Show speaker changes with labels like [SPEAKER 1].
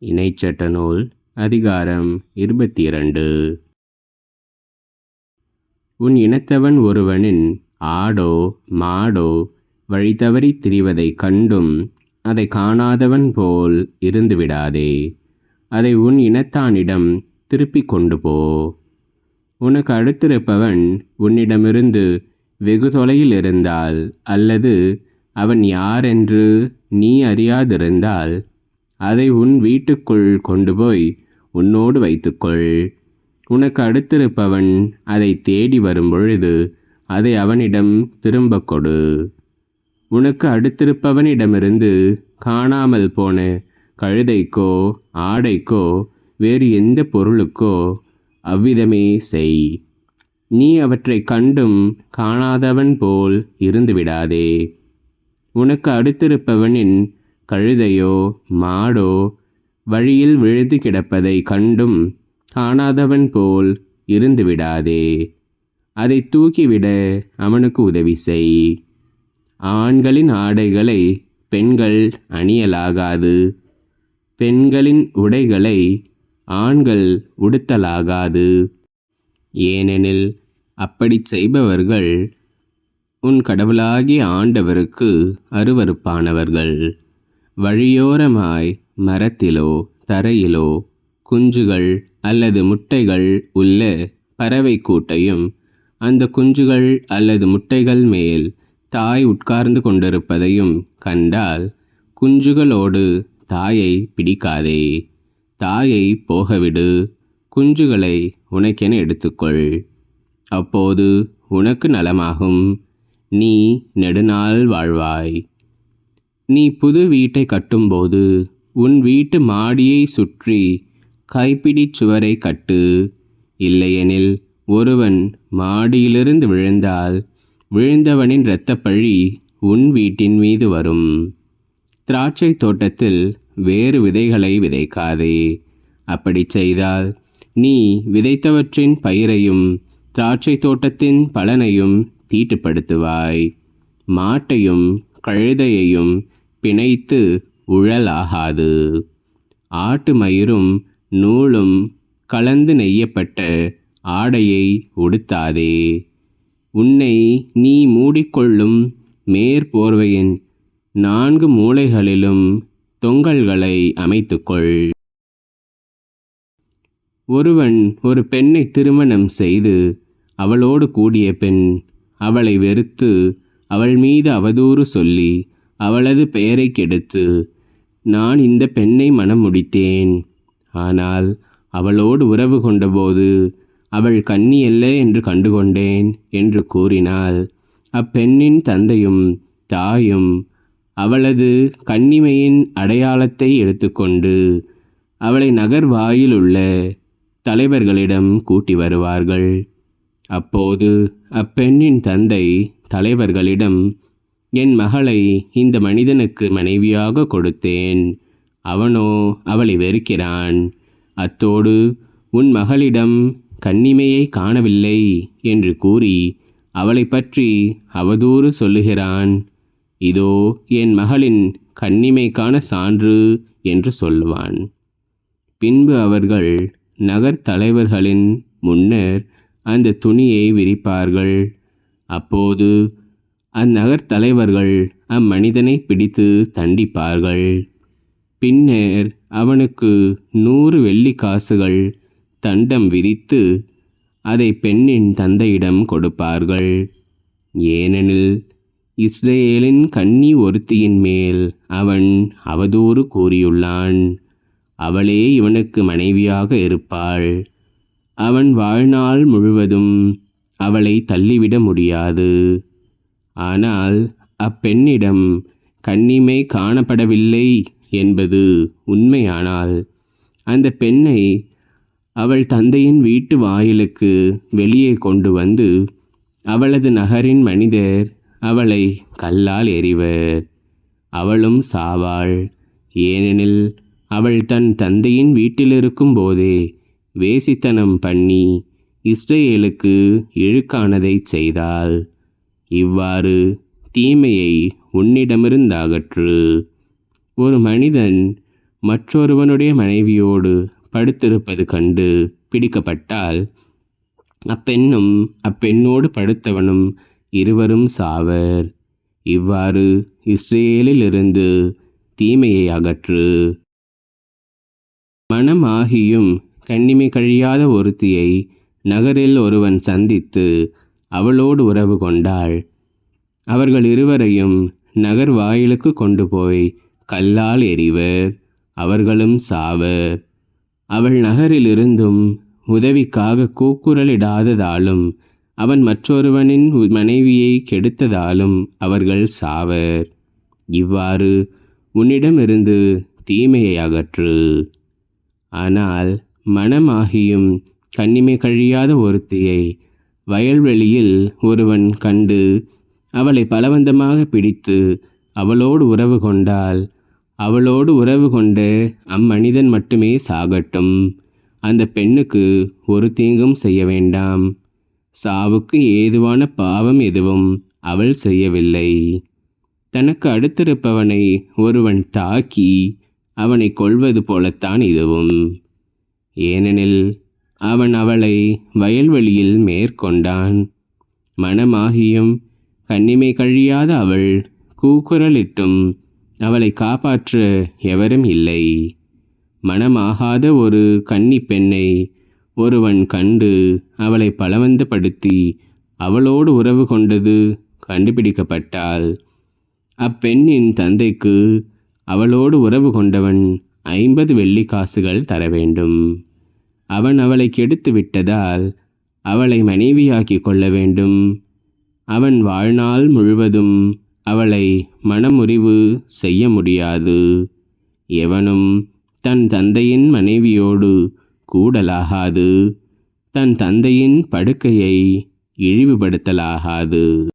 [SPEAKER 1] இணைச்சட்ட நூல் அதிகாரம் இருபத்தி இரண்டு உன் இனத்தவன் ஒருவனின் ஆடோ மாடோ வழி தவறித் திரிவதை கண்டும் அதை காணாதவன் போல் இருந்து விடாதே. அதை உன் இனத்தானிடம் திருப்பிக் கொண்டு போ. உனக்கு அடுத்திருப்பவன் உன்னிடமிருந்து வெகு தொலையில் இருந்தால் அல்லது அவன் யாரென்று நீ அறியாதிருந்தால் அதை உன் வீட்டுக்குள் கொண்டு போய் உன்னோடு வைத்துக்கொள். உனக்கு அடுத்திருப்பவன் அதை தேடி வரும்பொழுது அதை அவனிடம் திரும்ப கொடு. உனக்கு அடுத்திருப்பவனிடமிருந்து காணாமல் போன கழுதைக்கோ ஆடைக்கோ வேறு எந்த பொருளுக்கோ அவ்விதமே செய். நீ அவற்றை கண்டும் காணாதவன் போல் இருந்துவிடாதே. உனக்கு அடுத்திருப்பவனின் கழுதையோ மாடோ வழியில் விழுது கிடப்பதை கண்டும் காணாதவன் போல் இருந்துவிடாதே. அதை தூக்கிவிட அவனுக்கு உதவி செய். ஆண்களின் ஆடைகளை பெண்கள் அணியலாகாது. பெண்களின் உடைகளை ஆண்கள் உடுத்தலாகாது. ஏனெனில் அப்படிச் செய்பவர்கள் உன் கடவுளாகிய ஆண்டவருக்கு அருவருப்பானவர்கள். வழியோரமாய் மரத்திலோ தரையிலோ குஞ்சுகள் அல்லது முட்டைகள் உள்ள பறவை கூட்டையும் அந்த குஞ்சுகள் அல்லது முட்டைகள் மேல் தாய் உட்கார்ந்து கொண்டிருப்பதையும் கண்டால் குஞ்சுகளோடு தாயை பிடிக்காதே. தாயை போகவிடு. குஞ்சுகளை உனக்கென எடுத்துக்கொள். அப்போது உனக்கு நலமாகும். நீ நெடுநாள் வாழ்வாய். நீ புது வீட்டை கட்டும்போது உன் வீட்டு மாடியை சுற்றி கைப்பிடிச் சுவரை கட்டு. இல்லையெனில் ஒருவன் மாடியிலிருந்து விழுந்தால் விழுந்தவனின் இரத்தப்பழி உன் வீட்டின் மீது வரும். திராட்சை தோட்டத்தில் வேறு விதைகளை விதைக்காதே. அப்படிச் செய்தால் நீ விதைத்தவற்றின் பயிரையும் திராட்சை தோட்டத்தின் பலனையும் தீட்டுப்படுத்துவாய். மாட்டையும் கழுதையையும் பிணைத்து உழலாகாது. ஆட்டு மயிரும் நூலும் கலந்து நெய்யப்பட்ட ஆடையை உடுத்தாதே. உன்னை நீ மூடிக்கொள்ளும் மேற்போர்வையின் நான்கு மூலைகளிலும் தொங்கல்களை அமைத்துக்கொள். ஒருவன் ஒரு பெண்ணை திருமணம் செய்து அவளோடு கூடிய பெண் அவளை வெறுத்து அவள் மீது அவதூறு சொல்லி அவளது பெயரை கெடுத்து நான் இந்த பெண்ணை மனம் முடித்தேன். ஆனால் அவளோடு உறவு கொண்டபோது அவள் கன்னி அல்ல என்று கண்டுகொண்டேன் என்று கூறினாள். அப்பெண்ணின் தந்தையும் தாயும் அவளது கன்னிமையின் அடையாளத்தை எடுத்துக்கொண்டு அவளை நகர் வாயில் உள்ள தலைவர்களிடம் கூட்டி வருவார்கள். அப்போது அப்பெண்ணின் தந்தை தலைவர்களிடம் என் மகளை இந்த மனிதனுக்கு மனைவியாக கொடுத்தேன். அவனோ அவளை வெறுக்கிறான். அத்தோடு உன் மகளிடம் கன்னிமையை காணவில்லை என்று கூறி அவளை பற்றி அவதூறு சொல்லுகிறான். இதோ என் மகளின் கன்னிமைக்கான சான்று என்று சொல்லுவான் பின்பு அவர்கள் நகர் தலைவர்களின் முன்னர் அந்த துணியை விரிப்பார்கள். அப்போது அந்நகர்த்தலைவர்கள் அம்மனிதனை பிடித்து தண்டிப்பார்கள். பின்னர் அவனுக்கு நூறு வெள்ளி காசுகள் தண்டம் விதித்து அதை பெண்ணின் தந்தையிடம் கொடுப்பார்கள். ஏனெனில் இஸ்ரேலின் கன்னி ஒருத்தியின் மேல் அவன் அவதூறு கூறியுள்ளான். அவளே இவனுக்கு மனைவியாக இருப்பாள். அவன் வாழ்நாள் முழுவதும் அவளை தள்ளிவிட முடியாது. ஆனால் அப்பெண்ணிடம் கண்ணிமை காணப்படவில்லை என்பது உண்மையானால் அந்த பெண்ணை அவள் தந்தையின் வீட்டு வாயிலுக்கு வெளியே கொண்டு வந்து அவளது நகரின் மனிதர் அவளை கல்லால் எறிவர். அவளும் சாவாள். ஏனெனில் அவள் தன் தந்தையின் வீட்டிலிருக்கும் போதே வேசித்தனம் பண்ணி இஸ்ரேலுக்கு இழுக்கானதைச் செய்தாள். இவ்வாறு தீமையை உன்னிடமிருந்தாகற்று. ஒரு மனிதன் மற்றொருவனுடைய மனைவியோடு படுத்திருப்பது கண்டு பிடிக்கப்பட்டால் அப்பெண்ணும் அப்பெண்ணோடு படுத்தவனும் இருவரும் சாவர். இவ்வாறு இஸ்ரேலிலிருந்து தீமையை அகற்று மனமாகியும் கண்ணிமை கழியாத ஒருத்தியை நகரில் ஒருவன் சந்தித்து அவளோடு உறவு கொண்டாள். அவர்கள் இருவரையும் நகர் வாயிலுக்கு கொண்டு போய் கல்லால் எறிவர் அவர்களும் சாவர். அவள் நகரிலிருந்தும் உதவிக்காக கூக்குரலிடாததாலும் அவன் மற்றொருவனின் மனைவியை கெடுத்ததாலும் அவர்கள் சாவர். இவ்வாறு உன்னிடமிருந்து தீமையை அகற்று ஆனால் மனமாகியும் கண்ணிமை கழியாத ஒருத்தியை வயல்வெளியில் ஒருவன் கண்டு அவளை பலவந்தமாக பிடித்து அவளோடு உறவு கொண்டால் அவளோடு உறவு கொண்டு அம்மனிதன் மட்டுமே சாகட்டும். அந்த பெண்ணுக்கு ஒரு தீங்கும் செய்ய வேண்டாம். சாவுக்கு ஏதுவான பாவம் எதுவும் அவள் செய்யவில்லை. தனக்கு அடுத்திருப்பவனை ஒருவன் தாக்கி அவனை கொல்வது போலத்தான் இதுவும். ஏனெனில் அவன் அவளை வயல்வெளியில் மேற்கொண்டான். மனமாகியும் கண்ணிமை கழியாத அவள் கூக்குரலிட்டும் அவளை காப்பாற்ற எவரும் இல்லை. மனமாகாத ஒரு கன்னி பெண்ணை ஒருவன் கண்டு அவளை பலவந்தப்படுத்தி அவளோடு உறவு கொண்டது கண்டுபிடிக்கப்பட்டால் அப்பெண்ணின் தந்தைக்கு அவளோடு உறவு கொண்டவன் ஐம்பது வெள்ளி காசுகள் தர வேண்டும் அவன் அவளை கெடுத்து விட்டதால் அவளை மனைவியாக்கிக் கொள்ள வேண்டும். அவன் வாழ்நாள் முழுவதும் அவளை மனமுறிவு செய்ய முடியாது. எவனும் தன் தந்தையின் மனைவியோடு கூடலாகாது. தன் தந்தையின் படுக்கையை இழிவுபடுத்தலாகாது.